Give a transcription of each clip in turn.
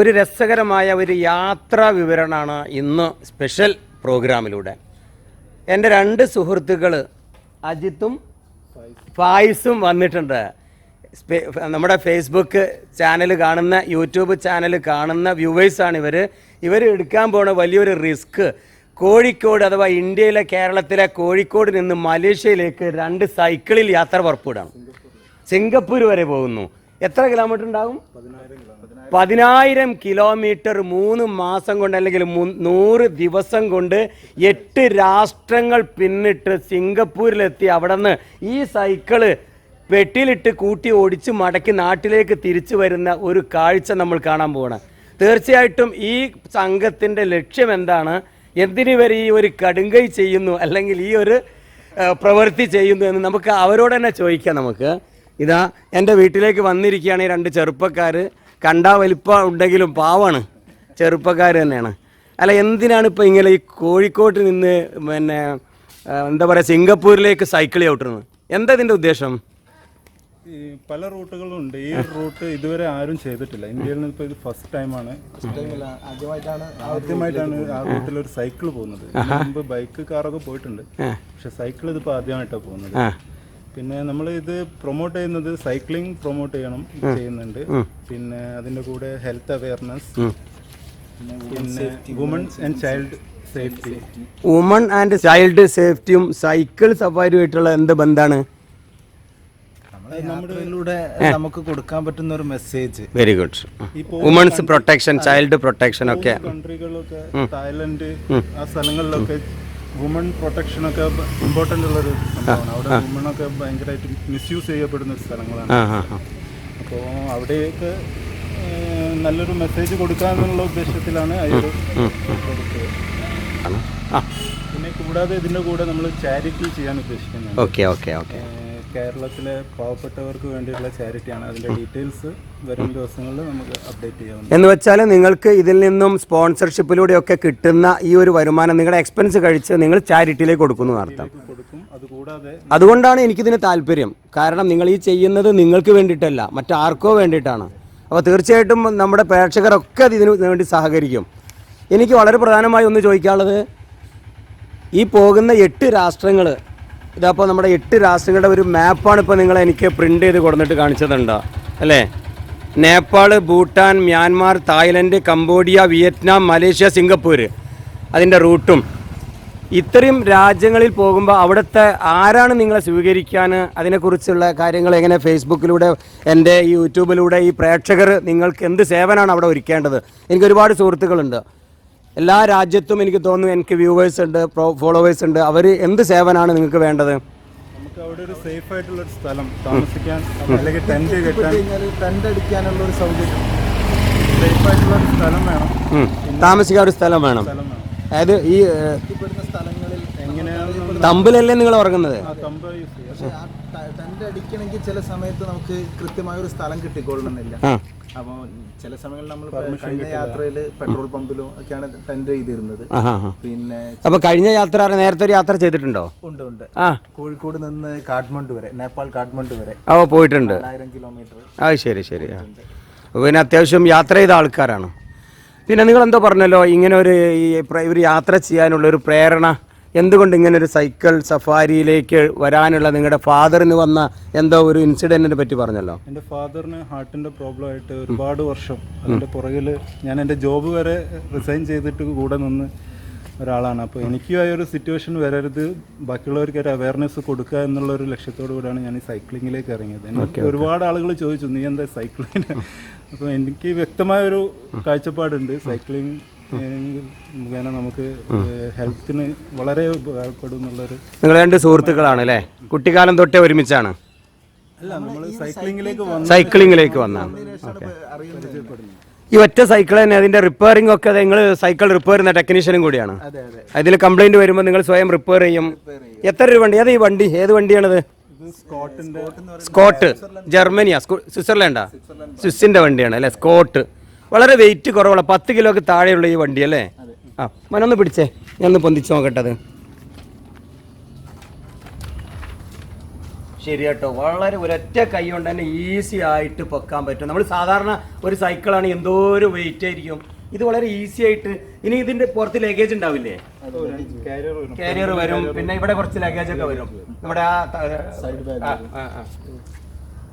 ഒരു രസകരമായ ഒരു യാത്രാ വിവരണമാണ് ഇന്ന് സ്പെഷ്യൽ പ്രോഗ്രാമിലൂടെ. എന്റെ രണ്ട് സുഹൃത്തുക്കൾ അജിത്തും ഫായിസും വന്നിട്ടുണ്ട്. നമ്മുടെ ഫേസ്ബുക്ക് ചാനൽ കാണുന്ന യൂട്യൂബ് ചാനൽ കാണുന്ന വ്യൂവേഴ്സാണ് ഇവർ ഇവർ എടുക്കാൻ പോണ വലിയൊരു റിസ്ക് കോഴിക്കോട് അഥവാ ഇന്ത്യയിലെ കേരളത്തിലെ കോഴിക്കോട് നിന്ന് മലേഷ്യയിലേക്ക് രണ്ട് സൈക്കിളിൽ യാത്ര പുറപ്പെടുകയാണ്. സിംഗപ്പൂർ വരെ പോകുന്നു. എത്ര കിലോമീറ്റർ ഉണ്ടാകും? പതിനായിരം കിലോമീറ്റർ മൂന്ന് മാസം കൊണ്ട് അല്ലെങ്കിൽ നൂറ് ദിവസം കൊണ്ട് എട്ട് രാഷ്ട്രങ്ങൾ പിന്നിട്ട് സിംഗപ്പൂരിലെത്തി. അവിടെ നിന്ന് ഈ സൈക്കിൾ പെട്ടിയിലിട്ട് കൂട്ടി ഓടിച്ച് മടക്കി നാട്ടിലേക്ക് തിരിച്ചു വരുന്ന ഒരു കാഴ്ച നമ്മൾ കാണാൻ പോകണം തീർച്ചയായിട്ടും ഈ സംഘത്തിന്റെ ലക്ഷ്യം എന്താണ്? എന്തിനു വരെ ഈ ഒരു കടുങ്കൈ ചെയ്യുന്നു അല്ലെങ്കിൽ ഈ ഒരു പ്രവൃത്തി ചെയ്യുന്നു എന്ന് നമുക്ക് അവരോട് തന്നെ ചോദിക്കാം നമുക്ക്. ഇതാ എന്റെ വീട്ടിലേക്ക് വന്നിരിക്കുകയാണ് ഈ രണ്ട് ചെറുപ്പക്കാർ കണ്ടാ വലിപ്പം ഉണ്ടെങ്കിലും പാവാണ്. ചെറുപ്പക്കാർ തന്നെയാണ്. അല്ല എന്തിനാണ് ഇപ്പോൾ ഇങ്ങനെ ഈ കോഴിക്കോട്ട് നിന്ന് പിന്നെ എന്താ പറയുക സിംഗപ്പൂരിലേക്ക് സൈക്കിൾ ചവിട്ടുന്നത് എന്താ ഇതിന്റെ ഉദ്ദേശം? പല റൂട്ടുകളും ഉണ്ട് ഈ റൂട്ട് ഇതുവരെ ആരും ചെയ്തിട്ടില്ല. ഇന്ത്യയിൽ നിന്ന് ഇപ്പോൾ ഇത് ഫസ്റ്റ് ടൈമാണ് ആദ്യമായിട്ടാണ് ആ റൂട്ടിൽ ഒരു സൈക്കിൾ പോകുന്നത് മുമ്പ് ബൈക്ക് കാറൊക്കെ പോയിട്ടുണ്ട്. പക്ഷെ സൈക്കിൾ ഇതിപ്പോൾ ആദ്യമായിട്ടാണ് പോകുന്നത്. പിന്നെ നമ്മൾ ഇത് പ്രൊമോട്ട് ചെയ്യുന്നത് സൈക്ലിംഗ് പ്രൊമോട്ട് ചെയ്യണം ചെയ്യുന്നുണ്ട്. പിന്നെ അതിന്റെ കൂടെ ഹെൽത്ത് അവയർനെസ് പിന്നെ woman and child safety woman and child സേഫ്റ്റിയും cycle സഫാരിയുമായിട്ടുള്ള എന്ത് ബന്ധമാണ് യാത്രയിലൂടെ നമുക്ക് കൊടുക്കാൻ പറ്റുന്ന ഒരു message very good women's protection child protection ഒക്കെ. കൺട്രികളൊക്കെ തായ്ലൻഡ് ആ സ്ഥലങ്ങളിലൊക്കെ വുമൺ പ്രൊട്ടക്ഷൻ ഒക്കെ ഇമ്പോർട്ടന്റ് ഉള്ളൊരു സംഭവമാണ്. അവിടെ വുമൺ ഒക്കെ ഭയങ്കരമായിട്ട് മിസ്യൂസ് ചെയ്യപ്പെടുന്ന സ്ഥലങ്ങളാണ്. അപ്പോൾ അവിടെയൊക്കെ നല്ലൊരു മെസ്സേജ് കൊടുക്കാന്നുള്ള ഉദ്ദേശത്തിലാണ് അതൊരു കൊടുത്തത്. പിന്നെ കൂടാതെ ഇതിന്റെ കൂടെ നമ്മൾ ചാരിറ്റി ചെയ്യാൻ ഉദ്ദേശിക്കുന്നത് ഓക്കെ ഓക്കെ ഓക്കെ. കേരളത്തിലെ പാവപ്പെട്ടവർക്ക് വേണ്ടിയുള്ള ചാരിറ്റിയാണ്. അതിന്റെ ഡീറ്റെയിൽസ് വരും ദിവസങ്ങളിൽ നമുക്ക് അപ്ഡേറ്റ് ചെയ്യാം എന്ന് വെച്ചാൽ നിങ്ങൾക്ക് ഇതിൽ നിന്നും സ്പോൺസർഷിപ്പിലൂടെയൊക്കെ കിട്ടുന്ന ഈ ഒരു വരുമാനം നിങ്ങളുടെ എക്സ്പെൻസ് കഴിച്ച് നിങ്ങൾ ചാരിറ്റിയിലേക്ക് കൊടുക്കുന്നു അർത്ഥം. കൊടുക്കും. അതുകൂടാതെ അതുകൊണ്ടാണ് എനിക്കിതിന് താല്പര്യം. കാരണം നിങ്ങൾ ഈ ചെയ്യുന്നത് നിങ്ങൾക്ക് വേണ്ടിയിട്ടല്ല മറ്റാർക്കോ വേണ്ടിയിട്ടാണ്. അപ്പോൾ തീർച്ചയായിട്ടും നമ്മുടെ പ്രേക്ഷകരൊക്കെ ഇതിനു വേണ്ടി സഹകരിക്കും. എനിക്ക് വളരെ പ്രധാനമായി ഒന്ന് ചോദിക്കാനുള്ളത് ഈ പോകുന്ന എട്ട് രാഷ്ട്രങ്ങൾ ഇതപ്പോൾ നമ്മുടെ എട്ട് രാഷ്ട്രങ്ങളുടെ ഒരു മാപ്പാണ് ഇപ്പോൾ നിങ്ങൾ എനിക്ക് പ്രിന്റ് ചെയ്ത് കൊടുത്തിട്ട് കാണിച്ചതുണ്ട്. അല്ലേ? Nepal Bhutan Myanmar Thailand Cambodia Vietnam Malaysia Singapore അതിന്റെ റൂട്ടും. ഇത്രയും രാജ്യങ്ങളിൽ പോകുമ്പോൾ അവിടുത്തെ ആരാണ് നിങ്ങളെ സ്വീകരിക്കാൻ അതിനെക്കുറിച്ചുള്ള കാര്യങ്ങൾ എങ്ങനെ ഫേസ്ബുക്കിലൂടെ എന്റെ ഈ യൂട്യൂബിലൂടെ ഈ പ്രേക്ഷകർ നിങ്ങൾക്ക് എന്ത് സേവനമാണ് അവിടെ ഒരുക്കേണ്ടത്? എനിക്ക് ഒരുപാട് സുഹൃത്തുക്കളുണ്ട്. എല്ലാ രാജ്യത്തും എനിക്ക് തോന്നുന്നു എനിക്ക് വ്യൂവേഴ്സ് ഉണ്ട് ഫോളോവേഴ്സ് ഉണ്ട്. അവർ എന്ത് സേവനമാണ് നിങ്ങൾക്ക് വേണ്ടത്? നമുക്ക് അവിടെ ഒരു സേഫ് ആയിട്ടുള്ള ഒരു സ്ഥലം താമസിക്കാൻ അല്ലെങ്കിൽ ടെന്റ് കെട്ടാൻ. ടെന്റ് അടിക്കാനുള്ള ഒരു സൗകര്യം. സേഫ് ആയിട്ടുള്ള ഒരു സ്ഥലം വേണം. താമസിക്കാൻ ഒരു സ്ഥലം വേണം. അതായത് ഈ സ്ഥലങ്ങളിൽ എങ്ങനെയാണ് തമ്പിലല്ലേ നിങ്ങൾ ഉറങ്ങുന്നത്? ടെന്റ് അടിക്കണമെങ്കിൽ ചില സമയത്ത് നമുക്ക് കൃത്യമായ ഒരു സ്ഥലം കിട്ടിക്കൊള്ളണമെന്നില്ല. ആ. അപ്പോൾ ചില സമയങ്ങളിൽ നമ്മൾ കഴിഞ്ഞ യാത്രയിൽ പെട്രോൾ പമ്പിലോ ഒക്കെയാണ് ടെൻഡർ ചെയ്തിരുന്നത്. പിന്നെ അപ്പോൾ കഴിഞ്ഞ യാത്ര നേരത്തെ ഒരു യാത്ര ചെയ്തിട്ടുണ്ടോ? ഉണ്ട് ഉണ്ട്. ആ. കോഴിക്കോട് നിന്ന് കാഠ്മണ്ഡു വരെ നേപ്പാൾ കാഠ്മണ്ഡു വരെ. ഓ പോയിട്ടുണ്ട്. ആയിരം കിലോമീറ്റർ ആ ശരി ശരി ആ. പിന്നെ അത്യാവശ്യം യാത്ര ചെയ്ത ആൾക്കാരാണ്. പിന്നെ നിങ്ങൾ എന്തോ പറഞ്ഞല്ലോ ഇങ്ങനെ ഒരു ഈ ഒരു യാത്ര ചെയ്യാനുള്ള ഒരു പ്രേരണ എന്തുകൊണ്ട് ഇങ്ങനെ ഒരു സൈക്കിൾ സഫാരിയിലേക്ക് വരാനുള്ള നിങ്ങളുടെ ഫാദറിന് വന്ന എന്തോ ഒരു ഇൻസിഡന്റിനെ പറ്റി പറഞ്ഞല്ലോ? എന്റെ ഫാദറിന് ഹാർട്ടിന്റെ പ്രോബ്ലം ആയിട്ട് ഒരുപാട് വർഷം. അതിന്റെ പുറകിൽ ഞാൻ എന്റെ ജോബ് വരെ റിസൈൻ ചെയ്തിട്ട് കൂടെ നിന്ന് ഒരാളാണ്. അപ്പോൾ എനിക്കും ആ ഒരു സിറ്റുവേഷൻ വരരുത്. ബാക്കിയുള്ളവർക്ക് ഒരു അവയർനെസ് കൊടുക്കുക എന്നുള്ള ഒരു ലക്ഷ്യത്തോടു കൂടിയാണ് ഞാൻ ഈ സൈക്ലിങ്ങിലേക്ക് ഇറങ്ങിയത്. എനിക്ക് ഒരുപാട് ആളുകൾ ചോദിച്ചു നീ എന്താ സൈക്ലിങ്ങിന് അപ്പോൾ എനിക്ക് വ്യക്തമായ ഒരു കാഴ്ചപ്പാടുണ്ട്. സൈക്ലിംഗ് മുഖേന നമുക്ക് ഹെൽത്തിന് വളരെ ഉപകാരപ്പെടും എന്നുള്ളൊരു നിങ്ങൾ രണ്ട് സുഹൃത്തുക്കളാണ് അല്ലേ? കുട്ടിക്കാലം തൊട്ടേ ഒരുമിച്ചാണ്. അല്ല നമ്മൾ സൈക്ലിങ്ങിലേക്ക് വന്ന് സൈക്ലിങ്ങിലേക്ക് വന്നാണ് ഈ ഒറ്റ സൈക്കിൾ തന്നെ അതിന്റെ റിപ്പയറിംഗ് ഒക്കെ നിങ്ങൾ സൈക്കിൾ റിപ്പയർ ചെയ്യുന്ന ടെക്നീഷ്യനും കൂടിയാണ്. അതെ അതെ. അതിൽ കംപ്ലൈന്റ് വരുമ്പോൾ നിങ്ങൾ സ്വയം റിപ്പയർ ചെയ്യും. എത്ര രൂപ വണ്ടി? അത് ഈ വണ്ടി ഏത് വണ്ടിയാണത്? സ്കോട്ട് ജർമ്മനിയാ. സ്വിറ്റ്സർലൻഡാ. സ്വിസ്സിന്റെ വണ്ടിയാണ് അല്ലെ? സ്കോട്ട്. വളരെ വെയിറ്റ് കുറവുള്ള പത്ത് കിലോക്ക് താഴെയുള്ള ഈ വണ്ടി അല്ലേ? ആ മനൊന്ന് പിടിച്ചേ. ഞാൻ ഒന്ന് പൊന്തിച്ച് നോക്കട്ടെ അത് ശരി കേട്ടോ വളരെ ഒരൊറ്റ കൈ കൊണ്ട് തന്നെ ഈസി ആയിട്ട് പൊക്കാൻ പറ്റും. നമ്മൾ സാധാരണ ഒരു സൈക്കിളാണ് എന്തോ ഒരു വെയിറ്റ് ആയിരിക്കും. ഇത് വളരെ ഈസി ആയിട്ട് ഇനി ഇതിന്റെ പുറത്ത് ലഗേജ് ഉണ്ടാവില്ലേ? കാരിയർ വരും. പിന്നെ ഇവിടെ കുറച്ച് ലഗേജ് ഒക്കെ വരും. നമ്മുടെ ആ.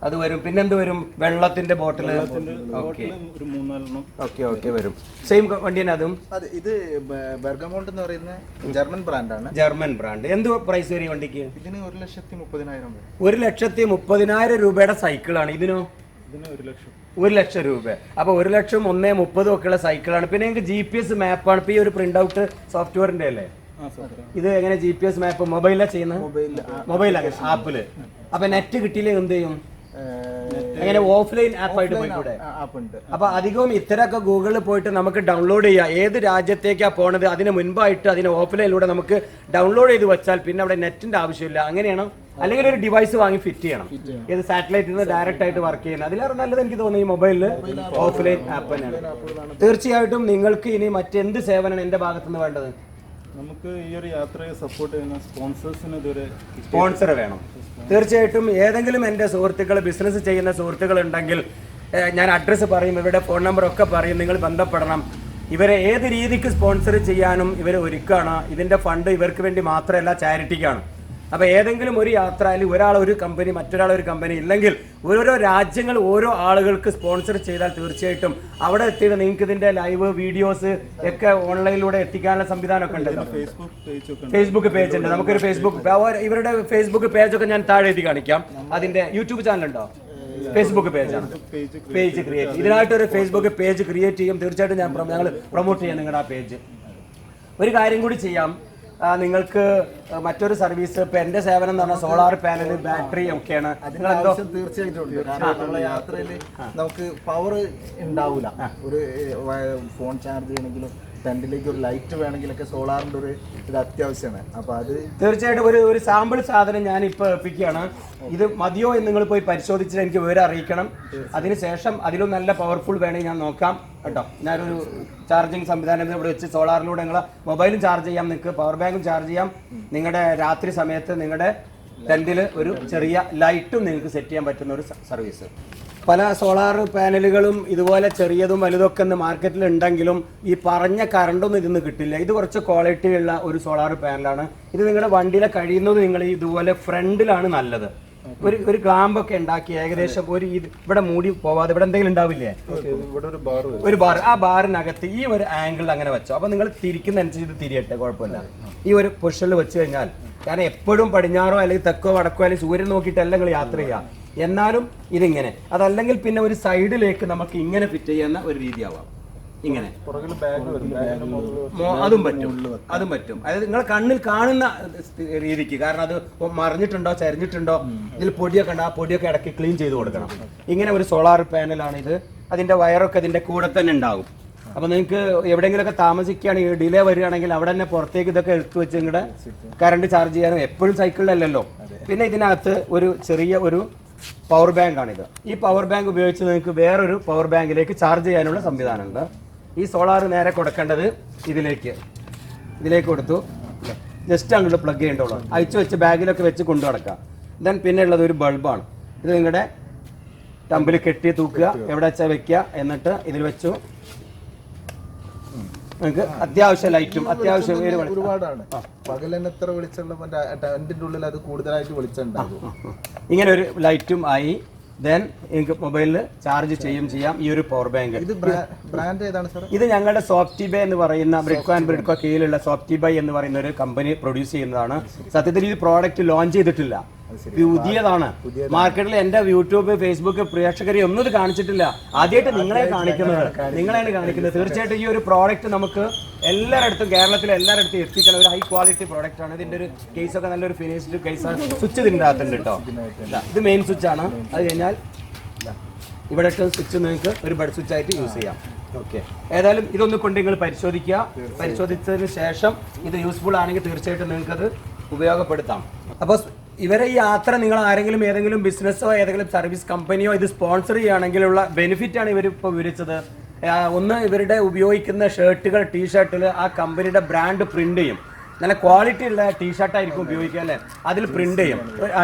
അത് വരും. പിന്നെന്ത് വരും? വെള്ളത്തിന്റെ ബോട്ടിൽ ഓക്കെ. ഓക്കെ ഓക്കെ വരും. സെയിം വണ്ടി തന്നെ അതും? അതെ ഇത് ബെർഗമോണ്ട് എന്ന് പറയുന്ന ജർമ്മൻ ബ്രാൻഡാണ്. German brand. എന്ത് പ്രൈസ് വരും വണ്ടിക്ക്? ഇതിന് ഒരു ലക്ഷത്തി മുപ്പതിനായിരം ഒരു ലക്ഷത്തി മുപ്പതിനായിരം രൂപയുടെ സൈക്കിളാണ് ഇതിനോ? ഇതിന് ഒരു ലക്ഷം. ഒരു ലക്ഷം രൂപ. അപ്പൊ ഒരു ലക്ഷം ഒന്നേ മുപ്പതും ഒക്കെയുള്ള സൈക്കിളാണ് പിന്നെ നിങ്ങൾക്ക് ജി പി എസ് മാപ്പാണ് ഇപ്പൊ ഈ ഒരു പ്രിന്റ് ഔട്ട് സോഫ്റ്റ്വെയറിന്റെ അല്ലേ? ഇത് എങ്ങനെ ജി പി എസ് മാപ്പ് മൊബൈലാ ചെയ്യുന്നത് മൊബൈലാ മൊബൈലാണ് ആപ്പിൽ അപ്പൊ നെറ്റ് കിട്ടിയില്ലെങ്കിൽ എന്ത് ചെയ്യും? എങ്ങനെ ഓഫ്ലൈൻ ആപ്പായിട്ട് പോയിക്കൂടെ? ആപ്പ് ഉണ്ട്. അപ്പൊ അധികവും ഇത്തരമൊക്കെ ഗൂഗിളിൽ പോയിട്ട് നമുക്ക് ഡൗൺലോഡ് ചെയ്യാം. ഏത് രാജ്യത്തേക്കാ പോണത്? അതിന് മുൻപായിട്ട് അതിന് ഓഫ്ലൈനിലൂടെ നമുക്ക് ഡൗൺലോഡ് ചെയ്ത് വെച്ചാൽ പിന്നെ അവിടെ നെറ്റിന്റെ ആവശ്യമില്ല. അങ്ങനെയാണോ? അല്ലെങ്കിൽ ഒരു ഡിവൈസ് വാങ്ങി ഫിറ്റ് ചെയ്യണം. ഇത് സാറ്റലൈറ്റിൽ നിന്ന് ഡയറക്റ്റ് ആയിട്ട് വർക്ക് ചെയ്യുന്നത്. അതിലേറെ നല്ലത് എനിക്ക് തോന്നുന്നു ഈ മൊബൈലിൽ ഓഫ്ലൈൻ ആപ്പ് തന്നെയാണ്. തീർച്ചയായിട്ടും നിങ്ങൾക്ക് ഇനി മറ്റെന്ത് സേവനമാണ് എന്റെ ഭാഗത്തുനിന്ന് വേണ്ടത്? നമുക്ക് ഈ ഒരു യാത്രയെ സപ്പോർട്ട് ചെയ്യുന്ന സ്പോൺസേഴ്സിന് ഇതുവരെ സ്പോൺസർ വേണം. തീർച്ചയായിട്ടും ഏതെങ്കിലും എന്റെ സുഹൃത്തുക്കൾ ബിസിനസ് ചെയ്യുന്ന ഏഹ്, ഞാൻ അഡ്രസ്സ് പറയും ഇവരുടെ ഫോൺ നമ്പർ ഒക്കെ പറയും നിങ്ങൾ ബന്ധപ്പെടണം. ഇവരെ ഏത് രീതിക്ക് സ്പോൺസർ ചെയ്യാനും ഇവർ ഒരുക്കാണ് ഇതിന്റെ ഫണ്ട് ഇവർക്ക് വേണ്ടി മാത്രമല്ല ചാരിറ്റിക്കാണ് അപ്പോൾ ഏതെങ്കിലും ഒരു യാത്ര അല്ലെങ്കിൽ ഒരാൾ ഒരു കമ്പനി മറ്റൊരാൾ ഒരു കമ്പനി ഇല്ലെങ്കിൽ ഓരോരോ രാജ്യങ്ങൾ ഓരോ ആളുകൾക്ക് സ്പോൺസർ ചെയ്താൽ തീർച്ചയായിട്ടും അവിടെ എത്തിയിട്ട് നിങ്ങൾക്ക് ഇതിന്റെ ലൈവ് വീഡിയോസ് ഒക്കെ ഓൺലൈനിലൂടെ എത്തിക്കാനുള്ള സംവിധാനമൊക്കെ ഉണ്ട്. ഫേസ്ബുക്ക് പേജ് ഉണ്ട്. നമുക്കൊരു ഫേസ്ബുക്ക് ഇവരുടെ ഫേസ്ബുക്ക് പേജ് ഒക്കെ ഞാൻ താഴെ എഴുതി കാണിക്കാം. അതിന്റെ യൂട്യൂബ് ചാനൽ ഉണ്ടോ? ഫേസ്ബുക്ക് പേജാണ് പേജ് ക്രിയേറ്റ് ഇതിനായിട്ട് ഒരു ഫേസ്ബുക്ക് പേജ് ക്രിയേറ്റ് ചെയ്യും. തീർച്ചയായിട്ടും ഞാൻ ഞങ്ങൾ പ്രൊമോട്ട് ചെയ്യാം നിങ്ങളുടെ ആ പേജ് ഒരു കാര്യം കൂടി ചെയ്യാം. നിങ്ങൾക്ക് മറ്റൊരു സർവീസ് ഇപ്പൊ എന്റെ സേവനം എന്ന് പറഞ്ഞാൽ സോളാർ പാനൽ ബാറ്ററി ഒക്കെയാണ്. ആവശ്യം തീർച്ചയായിട്ടും ഉണ്ട്. കാരണം നമ്മളെ യാത്രയിൽ നമുക്ക് പവർ ഉണ്ടാവില്ല ഒരു ഫോൺ ചാർജ് ചെയ്യണമെങ്കിലും ടെന്റിലേക്ക് ഒരു ലൈറ്റ് വേണമെങ്കിലൊക്കെ സോളാറിന്റെ ഒരു ഇത് അത്യാവശ്യമാണ്. അപ്പോൾ അത് തീർച്ചയായിട്ടും ഒരു ഒരു സാമ്പിൾ സാധനം ഞാൻ ഇപ്പോൾ എത്തിക്കുകയാണ് ഇത് മതിയോ എന്ന് നിങ്ങൾ പോയി പരിശോധിച്ചിട്ട് എനിക്ക് വിവരം അറിയിക്കണം. അതിനുശേഷം അതിലും നല്ല പവർഫുൾ വേണമെങ്കിൽ ഞാൻ നോക്കാം കേട്ടോ. ഞാനൊരു ചാർജിങ് സംവിധാനം ഇവിടെ വെച്ച് സോളാറിലൂടെ നിങ്ങൾ മൊബൈലും ചാർജ് ചെയ്യാം. നിങ്ങൾക്ക് പവർ ബാങ്കും ചാർജ് ചെയ്യാം. നിങ്ങളുടെ രാത്രി സമയത്ത് നിങ്ങളുടെ ടെന്റിൽ ഒരു ചെറിയ ലൈറ്റും നിങ്ങൾക്ക് സെറ്റ് ചെയ്യാൻ പറ്റുന്ന ഒരു സർവീസ് പല സോളാർ പാനലുകളും ഇതുപോലെ ചെറിയതും വലുതൊക്കെ ഇന്ന് മാർക്കറ്റിൽ ഉണ്ടെങ്കിലും ഈ പറഞ്ഞ കറണ്ടൊന്നും ഇതിന്ന് കിട്ടില്ല. ഇത് കുറച്ച് ക്വാളിറ്റി ഉള്ള ഒരു സോളാർ പാനലാണ്. ഇത് നിങ്ങളുടെ വണ്ടിയിലെ കഴിയുന്നത് നിങ്ങൾ ഇതുപോലെ ഫ്രണ്ടിലാണ് നല്ലത്. ഒരു ഒരു ക്ലാമ്പൊക്കെ ഉണ്ടാക്കി ഏകദേശം ഒരു ഇവിടെ മൂടി പോവാതെ ഇവിടെ എന്തെങ്കിലും ഉണ്ടാവില്ലേ? ഇവിടെ ഒരു ബാർ ഒരു ബാർ ആ ബാറിനകത്ത് ഈ ഒരു ആംഗിളിൽ അങ്ങനെ വെച്ചോ. അപ്പൊ നിങ്ങൾ തിരിക്കുന്ന അനുസരിച്ച് തിരിയട്ടെ കുഴപ്പമില്ല. ഈ ഒരു പൊഷനിൽ വെച്ച് കഴിഞ്ഞാൽ. കാരണം എപ്പോഴും പടിഞ്ഞാറോ അല്ലെങ്കിൽ തെക്കോ വടക്കോ അല്ലെങ്കിൽ സൂര്യൻ നോക്കിയിട്ടല്ല നിങ്ങൾ യാത്ര ചെയ്യുക. എന്നാലും ഇതിങ്ങനെ. അതല്ലെങ്കിൽ പിന്നെ ഒരു സൈഡിലേക്ക് നമുക്ക് ഇങ്ങനെ ഫിറ്റ് ചെയ്യുന്ന ഒരു രീതിയാവാം. ഇങ്ങനെ. അതും പറ്റും. അതും പറ്റും. അതായത് നിങ്ങളെ കണ്ണിൽ കാണുന്ന രീതിക്ക്. കാരണം അത് മറിഞ്ഞിട്ടുണ്ടോ ചരിഞ്ഞിട്ടുണ്ടോ? ഇതിൽ പൊടിയൊക്കെ ഉണ്ട്. ആ പൊടിയൊക്കെ ഇടയ്ക്ക് ക്ലീൻ ചെയ്ത് കൊടുക്കണം. ഇങ്ങനെ ഒരു സോളാർ പാനലാണ് ഇത്. അതിന്റെ വയറൊക്കെ ഇതിന്റെ കൂടെ തന്നെ ഉണ്ടാകും അപ്പൊ നിങ്ങൾക്ക് എവിടെയെങ്കിലുമൊക്കെ താമസിക്കുകയാണെങ്കിൽ ഡിലേ വരികയാണെങ്കിൽ അവിടെ തന്നെ പുറത്തേക്ക് ഇതൊക്കെ എടുത്തു വെച്ച് നിങ്ങളുടെ കറണ്ട് ചാർജ് ചെയ്യാനും എപ്പോഴും സൈക്കിളിലല്ലല്ലോ പിന്നെ ഇതിനകത്ത് ഒരു ചെറിയ ഒരു പവർ ബാങ്ക് ആണിത്. ഈ പവർ ബാങ്ക് ഉപയോഗിച്ച് നിങ്ങൾക്ക് വേറൊരു പവർ ബാങ്കിലേക്ക് ചാർജ് ചെയ്യാനുള്ള സംവിധാനമുണ്ട്. ഈ സോളാർ നേരെ കൊടുക്കേണ്ടത് ഇതിലേക്ക്. ഇതിലേക്ക് കൊടുത്തു. ജസ്റ്റ് അങ്ങോട്ട് പ്ലഗ് ചെയ്യേണ്ടുള്ളൂ അയച്ചു വെച്ച് ബാഗിലൊക്കെ വെച്ച് കൊണ്ടു നടക്കാം ദെൻ പിന്നെ ഉള്ളത് ഒരു ബൾബാണ് ഇത് നിങ്ങളുടെ ടമ്പിൽ കെട്ടി തൂക്കുക. എവിടെ വെച്ചാൽ വെക്കുക? എന്നിട്ട് ഇതിൽ വെച്ചു. നിങ്ങൾക്ക് അത്യാവശ്യ ലൈറ്റും അത്യാവശ്യം ഒരുപാടാണ്. തന്നെ എത്ര വെളിച്ചുള്ള ടെന്റിന്റെ ഉള്ളിൽ അത് കൂടുതലായിട്ട് വെളിച്ചുണ്ടാകും ഇങ്ങനെ ഒരു ലൈറ്റും ആയി. ദെൻ നിങ്ങൾക്ക് മൊബൈലിൽ ചാർജ് ചെയ്യും ചെയ്യാം ഈ ഒരു പവർ ബാങ്ക് ഇത് ബ്രാൻഡ് ഏതാണ് സാർ ഇത് ഞങ്ങളുടെ സോഫ്റ്റി ബൈ എന്ന് പറയുന്ന ബ്രിഡ്കോ ആൻഡ് ബ്രിഡ്കോ കീഴിലുള്ള സോഫ്റ്റി ബൈ എന്ന് പറയുന്ന ഒരു കമ്പനി പ്രൊഡ്യൂസ് ചെയ്യുന്നതാണ്. സത്യത്തിൽ ഈ പ്രോഡക്റ്റ് ലോഞ്ച് ചെയ്തിട്ടില്ല. പുതിയതാണ്. മാർക്കറ്റിൽ എന്റെ യൂട്യൂബ് ഫേസ്ബുക്ക് പ്രേക്ഷകരെ ഒന്നും ഇത് കാണിച്ചിട്ടില്ല. ആദ്യമായിട്ട് നിങ്ങളെ കാണിക്കുന്നത്. നിങ്ങളെയാണ് കാണിക്കുന്നത്. തീർച്ചയായിട്ടും. ഈ ഒരു പ്രോഡക്റ്റ് നമുക്ക് എല്ലായിടത്തും കേരളത്തിലെ എല്ലായിടത്തും എത്തിക്കണം ഒരു ഹൈ ക്വാളിറ്റി പ്രോഡക്റ്റ് ആണ്. ഇതിന്റെ ഒരു കേസ് ഒക്കെ നല്ലൊരു ഫിനിഷ്ഡ് കേസാണ് സ്വിച്ച് ഇതിന്റെ അകത്തുണ്ട് കേട്ടോ ഇത് മെയിൻ സ്വിച്ച് ആണ്. അത് കഴിഞ്ഞാൽ ഇവിടെ സ്വിച്ച് നിങ്ങൾക്ക് ഒരു ബഡ് സ്വിച്ച് ആയിട്ട് യൂസ് ചെയ്യാം. ഓക്കെ ഏതായാലും ഇതൊന്ന് കൊണ്ട് നിങ്ങൾ പരിശോധിക്കുക. പരിശോധിച്ചതിന് ശേഷം ഇത് യൂസ്ഫുൾ ആണെങ്കിൽ തീർച്ചയായിട്ടും നിങ്ങൾക്കത് ഉപയോഗപ്പെടുത്താം. അപ്പോൾ ഇവരെ ഈ യാത്ര നിങ്ങൾ ആരെങ്കിലും ഏതെങ്കിലും ബിസിനസ്സോ ഏതെങ്കിലും സർവീസ് കമ്പനിയോ ഇത് സ്പോൺസർ ചെയ്യുകയാണെങ്കിലുള്ള ബെനിഫിറ്റ് ആണ് ഇവർ ഇപ്പോൾ വിവരിച്ചത്. ഒന്ന് ഇവരുടെ ഉപയോഗിക്കുന്ന ഷർട്ടുകൾ ടീ ഷർട്ടിൽ ആ കമ്പനിയുടെ ബ്രാൻഡ് പ്രിന്റ് ചെയ്യും. നല്ല ക്വാളിറ്റി ഉള്ള ടീഷർട്ടായിരിക്കും ഉപയോഗിക്കുക അല്ലേ? അതിൽ പ്രിന്റ് ചെയ്യും.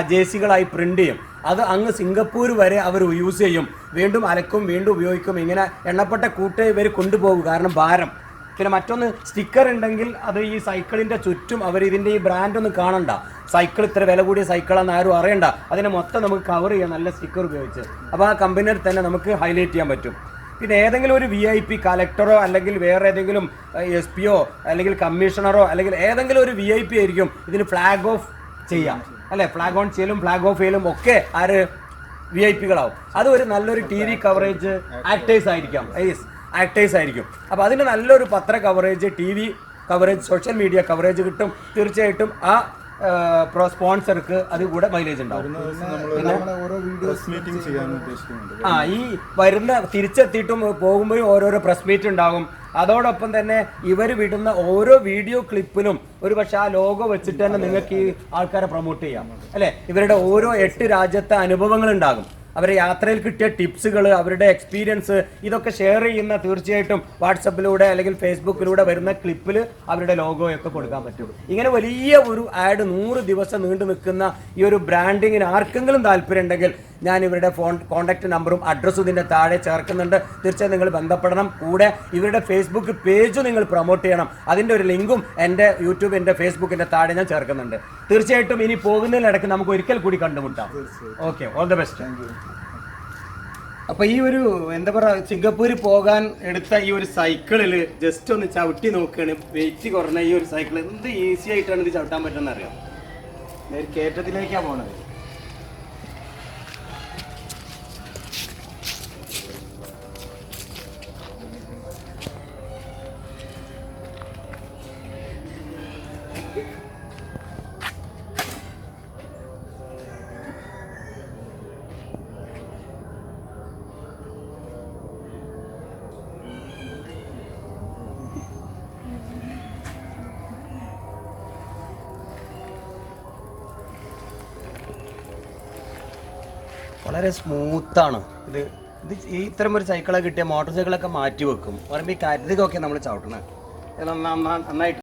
ജേഴ്സികളായി പ്രിന്റ് ചെയ്യും. അത് അങ്ങ് സിംഗപ്പൂർ വരെ അവർ യൂസ് ചെയ്യും. വീണ്ടും അലക്കും വീണ്ടും ഉപയോഗിക്കും. ഇങ്ങനെ എണ്ണപ്പെട്ട കൂട്ട് ഇവർ കൊണ്ടുപോകും. കാരണം ഭാരം. പിന്നെ മറ്റൊന്ന് സ്റ്റിക്കർ ഉണ്ടെങ്കിൽ അത് ഈ സൈക്കിളിന്റെ ചുറ്റും അവർ ഇതിന്റെ ഈ ബ്രാൻഡ് ഒന്നും കാണണ്ട. സൈക്കിൾ ഇത്ര വില കൂടിയ സൈക്കിളാന്ന് ആരും അറിയണ്ട. അതിനെ മൊത്തം നമുക്ക് കവർ ചെയ്യാം നല്ല സ്റ്റിക്കർ ഉപയോഗിച്ച്. അപ്പോൾ ആ കമ്പനിയിൽ തന്നെ നമുക്ക് ഹൈലൈറ്റ് ചെയ്യാൻ പറ്റും. പിന്നെ ഏതെങ്കിലും ഒരു വി ഐ പി കലക്ടറോ അല്ലെങ്കിൽ വേറെ ഏതെങ്കിലും എസ് പിയോ അല്ലെങ്കിൽ കമ്മീഷണറോ അല്ലെങ്കിൽ ഏതെങ്കിലും ഒരു വി ഐ പി ആയിരിക്കും ഇതിന് ഫ്ലാഗ് ഓഫ് ചെയ്യാം. അല്ലെ? ഫ്ലാഗ് ഓൺ ചെയ്യലും ഫ്ലാഗ് ഓഫ് ചെയ്യലും ഒക്കെ ആര് വി ഐ പികളാവും അത് ഒരു നല്ലൊരു ടി വി കവറേജ് ആക്ടേഴ്സ് ആയിരിക്കാം. ആക്ടേഴ്സ് ആയിരിക്കും. അപ്പോൾ അതിന് നല്ലൊരു പത്ര coverage T V coverage social media coverage കിട്ടും. തീർച്ചയായിട്ടും ആ പ്രോ സ്പോൺസർക്ക് അത് കൂടെ മൈലേജ് ഉണ്ടാവും. നമ്മുടെ ഓരോ വീഡിയോസ് മീറ്റിംഗ് ചെയ്യാൻ ഉദ്ദേശിക്കുന്നുണ്ട്. ആ ഈ വരുന്ന തിരിച്ചെത്തിയിട്ടും പോകുമ്പോഴും ഓരോരോ പ്രസ് മീറ്റ് ഉണ്ടാകും. അതോടൊപ്പം തന്നെ ഇവർ വിടുന്ന ഓരോ വീഡിയോ ക്ലിപ്പിലും ഒരു പക്ഷെ ആ ലോഗോ വെച്ചിട്ട് തന്നെ നിങ്ങൾക്ക് ഈ ആൾക്കാരെ പ്രൊമോട്ട് ചെയ്യാം. അല്ലെ? ഇവരുടെ ഓരോ എട്ട് രാജ്യത്തെ അനുഭവങ്ങൾ ഉണ്ടാകും. അവരെ യാത്രയിൽ കിട്ടിയ ടിപ്സുകൾ അവരുടെ എക്സ്പീരിയൻസ് ഇതൊക്കെ ഷെയർ ചെയ്യുന്ന തീർച്ചയായിട്ടും വാട്സപ്പിലൂടെ അല്ലെങ്കിൽ ഫേസ്ബുക്കിലൂടെ വരുന്ന ക്ലിപ്പിൽ അവരുടെ ലോഗോയൊക്കെ കൊടുക്കാൻ പറ്റും. ഇങ്ങനെ വലിയ ഒരു ആഡ് നൂറ് ദിവസം നീണ്ടു നിൽക്കുന്ന ഈ ഒരു ബ്രാൻഡിങ്ങിന് ആർക്കെങ്കിലും താല്പര്യം ഉണ്ടെങ്കിൽ ഞാൻ ഇവരുടെ ഫോൺ കോൺടാക്ട് നമ്പറും അഡ്രസ്സും ഇതിന്റെ താഴെ ചേർക്കുന്നുണ്ട്. തീർച്ചയായും നിങ്ങൾ ബന്ധപ്പെടണം. കൂടെ ഇവരുടെ ഫേസ്ബുക്ക് പേജും നിങ്ങൾ പ്രൊമോട്ട് ചെയ്യണം. അതിന്റെ ഒരു ലിങ്കും എന്റെ യൂട്യൂബ് എന്റെ ഫേസ്ബുക്കിന്റെ താഴെ ഞാൻ ചേർക്കുന്നുണ്ട്. തീർച്ചയായിട്ടും ഇനി പോകുന്നതിനിടയ്ക്ക് നമുക്ക് ഒരിക്കൽ കൂടി കണ്ടുമുട്ടാം. ഓക്കെ ഓൾ ദ ബെസ്റ്റ് അപ്പൊ ഈ ഒരു എന്താ പറയാ സിംഗപ്പൂരിൽ പോകാൻ എടുത്ത ഈ ഒരു സൈക്കിളിൽ ജസ്റ്റ് ഒന്ന് ചവിട്ടി നോക്കുകയാണ് വെയിറ്റ് കുറഞ്ഞ ഈ ഒരു സൈക്കിൾ എന്ത് ഈസി ആയിട്ടാണ് ഇത് ചവിട്ടാൻ പറ്റുന്നറിയാം ഒരു കയറ്റത്തിലേക്കാണ് പോണത്. വളരെ സ്മൂത്താണ്. ഇത് ഇത് ഈ ഇത്തരം ഒരു സൈക്കിളൊക്കെ കിട്ടിയ മോട്ടോർ സൈക്കിളൊക്കെ മാറ്റി വെക്കും. പറയുമ്പോൾ ഈ കരുതൊക്കെ നമ്മൾ ചവിട്ടണം. നന്നായിട്ട്